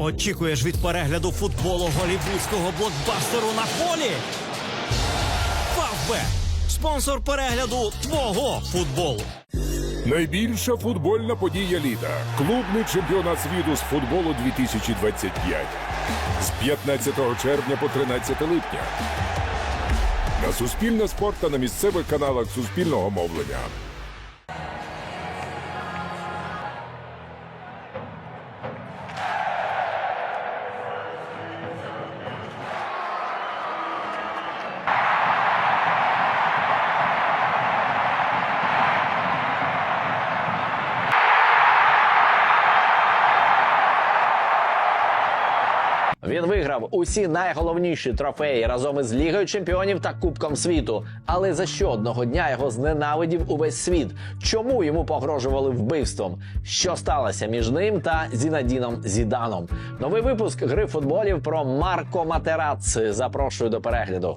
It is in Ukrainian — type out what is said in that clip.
Очікуєш від перегляду футболу голівудського блокбастеру на полі? Фавбет спонсор перегляду твого футболу. Найбільша футбольна подія літа. Клубний чемпіонат світу з футболу 2025. З 15 червня по 13 липня. На Суспільне спорт та на місцевих каналах Суспільного мовлення. Він виграв усі найголовніші трофеї разом із Лігою чемпіонів та Кубком світу. Але за що одного дня його зненавидів увесь світ? Чому йому погрожували вбивством? Що сталося між ним та Зінадіном Зіданом? Новий випуск гри футболів про Марко Матераци. Запрошую до перегляду.